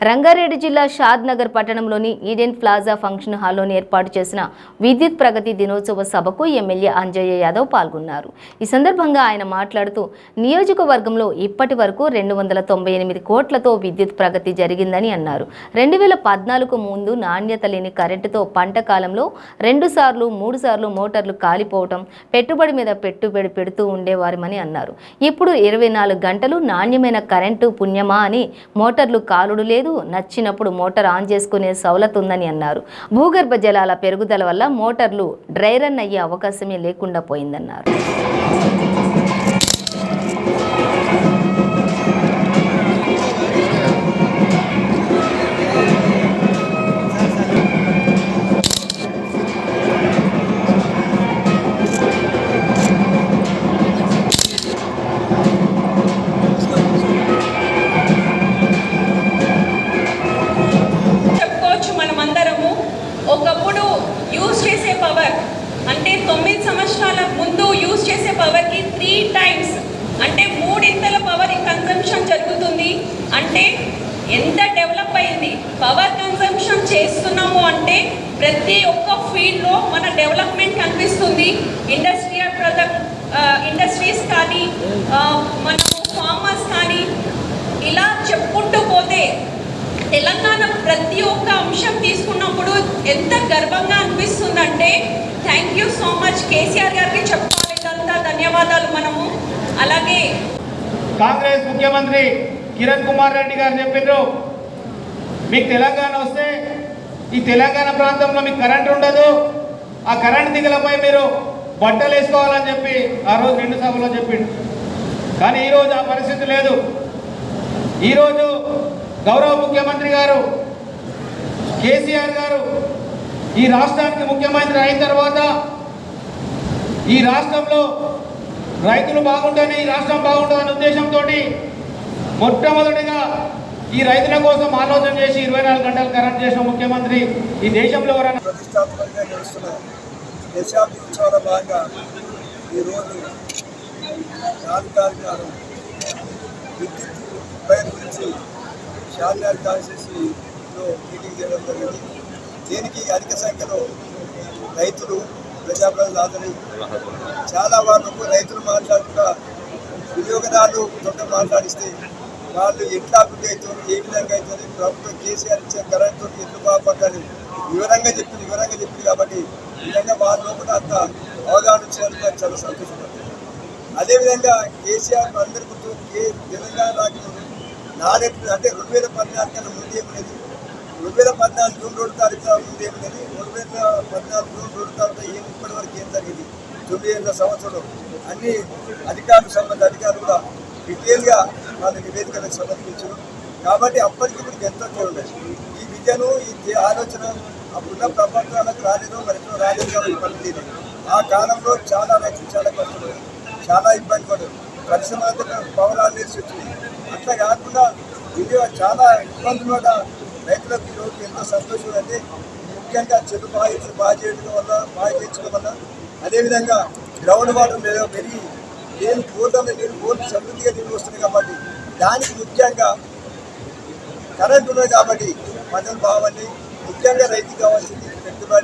రంగారెడ్డి జిల్లా షాద్ నగర్ పట్టణంలోని Eden plaza function హాల్లోని ఏర్పాటు చేసిన విద్యుత్ ప్రగతి దినోత్సవ సభకు ఎమ్మెల్యే అంజయ్య యాదవ్ పాల్గొన్నారు. ఈ సందర్భంగా ఆయన మాట్లాడుతూ నియోజకవర్గంలో ఇప్పటి వరకు రెండు వందల తొంభై ఎనిమిది కోట్లతో విద్యుత్ ప్రగతి జరిగిందని అన్నారు. రెండు వేల పద్నాలుగు ముందు నాణ్యత లేని కరెంటుతో పంట కాలంలో రెండు సార్లు మూడు సార్లు మోటార్లు కాలిపోవటం పెట్టుబడి మీద పెట్టుబడి పెడుతూ ఉండేవారమని అన్నారు. ఇప్పుడు ఇరవై నాలుగు గంటలు నాణ్యమైన కరెంటు పుణ్యమా అని మోటార్లు కాలుడు లేదు నచ్చినప్పుడు మోటార్ ఆన్ చేసుకునే సౌలత్ ఉందని అన్నారు. భూగర్భ జలాల పెరుగుదల వల్ల మోటార్లు డ్రై రన్ అయ్యే అవకాశమే లేకుండా పోయిందన్నారు. యూజ్ చేసే పవర్ అంటే తొమ్మిది సంవత్సరాల ముందు యూజ్ చేసే పవర్కి త్రీ టైమ్స్ అంటే మూడింతల పవర్ కన్సంప్షన్ జరుగుతుంది. అంటే ఎంత డెవలప్ అయింది? పవర్ కన్సంప్షన్ చేస్తున్నాము అంటే ప్రతి ఒక్క ఫీల్డ్లో మన డెవలప్మెంట్ కనిపిస్తుంది. ఇండస్ట్రియల్ ప్రొడక్ట్ ఇండస్ట్రీస్ కానీ ఆ, మనము ఫార్మర్స్ కానీ ఇలా చెప్పుకుంటూ పోతే తెలంగాణ ప్రతి ఒక్క అంశం తీసుకున్నప్పుడు ఎంత గర్వంగా అనిపిస్తుందంటే thank you so much KCR గారికి చెప్పుకోవాలి ఇదంతా ధన్యవాదాలు మనము. అలాగే కాంగ్రెస్ ముఖ్యమంత్రి కిరణ్ కుమార్ రెడ్డి గారు చెప్పారు మీకు తెలంగాణ వస్తే ఈ తెలంగాణ ప్రాంతంలో మీకు కరెంట్ ఉండదు. ఆ కరెంట్ దిగలపై మీరు బట్టలు వేసుకోవాలని చెప్పి ఆ రోజు రెండు సభలో చెప్పిండు. కానీ ఈరోజు ఆ పరిస్థితి లేదు. ఈరోజు గౌరవ ముఖ్యమంత్రి గారు కేసీఆర్ గారు ఈ రాష్ట్రానికి ముఖ్యమంత్రి అయిన తర్వాత ఈ రాష్ట్రంలో రైతులు బాగుంటేనే ఈ రాష్ట్రం బాగుంటుందనే ఉద్దేశంతో మొట్టమొదటిగా ఈ రైతుల కోసం ఆలోచన చేసి ఇరవై నాలుగు గంటలు కరెంట్ చేసిన ముఖ్యమంత్రి ఈ దేశంలో ఎవరైనా ప్రతిష్టాత్మకంగా నడుస్తున్న దశాబ్ది ఉత్సవాల భాగంగా ఈరోజు విద్యుత్ ఉపయోగం గురించి షార్నార్ కాన్స్టిట్యూన్సీలో మీటింగ్ చేయడం జరిగింది. దీనికి అధిక సంఖ్యలో రైతులు ప్రజాప్రతినిధులు హాజరై చాలా వరకు రైతులు మాట్లాడుతున్న తోట మాట్లాడిస్తే వాళ్ళు ఎట్లా అభివృద్ధి అవుతుంది ఏ విధంగా అవుతుంది ప్రభుత్వం కేసీఆర్ ఇచ్చే కరెంట్ తోటి ఎట్లు బాగుపడ్డాలి వివరంగా చెప్పింది వివరంగా చెప్పింది కాబట్టి ఈ విధంగా వాళ్ళ లోపల అంత అవగాహన వచ్చినందుకు నాకు చాలా సంతోషపడుతుంది. అదేవిధంగా కేసీఆర్ అందరి గుర్తు ఏ తెలంగాణ రాజ్యం నాలుగు అంటే రెండు వేల పద్నాలుగు కన్నా ముందు ఏమనేది రెండు వేల పద్నాలుగు జూన్ రెండు తారీఖు ముందు కానీ రెండు వేల పద్నాలుగు జూన్ రెండు తారీఖు ఏం ఇప్పటి వరకు ఏం జరిగింది? తొమ్మిది ఏళ్ళ సంవత్సరం. అన్ని అధికారులకు సంబంధ అధికారులు కూడా డీటెయిల్గా వాళ్ళ నివేదికలకు సమర్పించారు కాబట్టి అప్పటికి ఇప్పుడు ఎంతో ఉండదు ఈ విద్యను ఈ ఆలోచన అప్పుడున్న ప్రభుత్వాలకు రాలేదు మరి ఇప్పుడు రాలేదు కాబట్టి ఆ కాలంలో చాలా రైతులు చాలా కష్టపడారు చాలా ఇబ్బంది పడ్డారు. పరిశ్రమ పవర్ ఆల్రెడీ వచ్చింది అట్లా కాకుండా ఇది చాలా ఇబ్బందులు కూడా రైతులకు ఈరోజు ఎంతో సంతోషం అంటే ముఖ్యంగా చెడు బాగా బాగా చేయడం వల్ల బాగా చేయించడం వల్ల. అదేవిధంగా గ్రౌండ్ వాటర్ మీద పెరిగి నేను పూర్తమే నేను పూర్తి సమృద్ధిగా తిరిగి వస్తుంది కాబట్టి దానికి ముఖ్యంగా కరెంట్ ఉన్నది కాబట్టి పంటలు బాగుంది ముఖ్యంగా రైతు కావాల్సింది